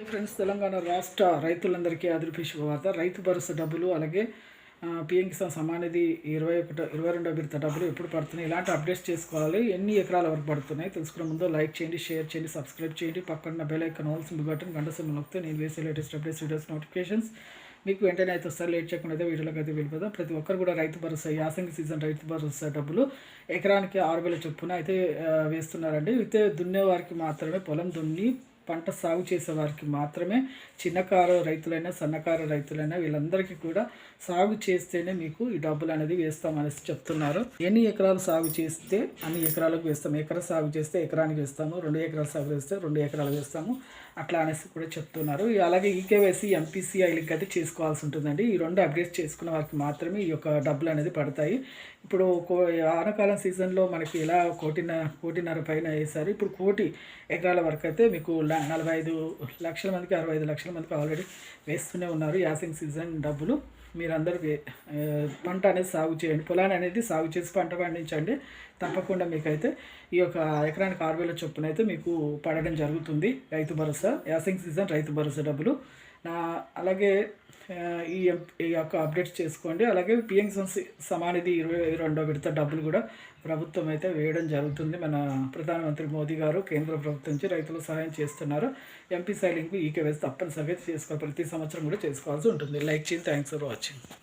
Hi friends Telangana రాష్ట్ర రైతులందరికీ అదృపి శుభవార్త. రైతు భరోసా డబ్బులు అలాగే పిఎం కిసాన్ సమానిధి ఇరవై ఒకటో ఇరవై రెండో విడత డబ్బులు ఎప్పుడు పడుతున్నాయి ఇలాంటి అప్డేట్స్ చేసుకోవాలి ఎన్ని ఎకరాల వరకు పడుతున్నాయి తెలుసుకునే ముందు లైక్ చేయండి షేర్ చేయండి సబ్స్క్రైబ్ చేయండి. పక్కన బెల్ ఐకన్ ఆల్సిన బటన్ గంట సింబల్ నొక్కితే నేను వేసే లేటెస్ట్ అప్డేట్స్ వీడియోస్ నోటిఫికేషన్స్ మీకు వెంటనే అయితే వస్తారు లేట్ చేయకుండా అయితే వీడియోలోకి అయితే వెళ్ళిపోదాం. ప్రతి ఒక్కరు కూడా రైతు భరోసా యాసంగి సీజన్ రైతు భరోసా డబ్బులు ఎకరానికి ఆరు వేల చొప్పున అయితే వేస్తున్నారండి. అయితే దున్నే వారికి మాత్రమే పొలం దున్ని పంట సాగు చేసే వారికి మాత్రమే చిన్నకారు రైతులైనా సన్నకారు రైతులైనా వీళ్ళందరికీ కూడా సాగు చేస్తేనే మీకు ఈ డబ్బులు అనేది వేస్తామనేసి చెప్తున్నారు. ఎన్ని ఎకరాలు సాగు చేస్తే అన్ని ఎకరాలకు వేస్తాము? ఎకరా సాగు చేస్తే ఎకరానికి వేస్తాము? రెండు ఎకరాలు సాగు చేస్తే రెండు ఎకరాలు వేస్తాము? అట్లా అనేసి కూడా చెప్తున్నారు. ఈ అలాగే ఈకేవైసీ ఎంపీసీఐ లింక్ అయితే చేసుకోవాల్సి ఉంటుందండి. ఈ రెండు అప్డేట్ చేసుకున్న వారికి మాత్రమే ఈ యొక్క డబ్బులు అనేది పడతాయి. ఇప్పుడు కో- ఆనకాలం సీజన్లో మనకి ఎలా కోటిన్న కోటిన్నర పైన వేశారు ఇప్పుడు కోటి ఎకరాల వరకు అయితే మీకు ల్యాండ్ నలభై ఐదు లక్షల మందికి అరవై ఐదు లక్షల మందికి ఆల్రెడీ వేస్తూనే ఉన్నారు యాసింగ్ సీజన్ డబ్బులు. మీరందరూ పంట అనేది సాగు చేయండి. పొలాన్ని అనేది సాగు చేసి పంట పండించండి. తప్పకుండా మీకైతే ఈ యొక్క ఎకరానికి ఆరు వేల చొప్పున అయితే మీకు పడడం జరుగుతుంది. రైతు భరోసా యాసింగ్ సీజన్ రైతు భరోసా డబ్బులు. నా అలాగే ఈ ఈ యొక్క అప్డేట్స్ చేసుకోండి. అలాగే పిఎం సమానిధి ఇరవై రెండో విడత డబ్బులు కూడా ప్రభుత్వం అయితే వేయడం జరుగుతుంది. మన ప్రధానమంత్రి మోదీ గారు కేంద్ర ప్రభుత్వం నుంచి రైతులకు సహాయం చేస్తున్నారు. ఎంపీ సైలింగ్ ఈకే వేసి తప్పనిసరిగా చేసుకోవాలి ప్రతి సంవత్సరం కూడా చేసుకోవాల్సి ఉంటుంది. లైక్ చేయండి. Thanks for watching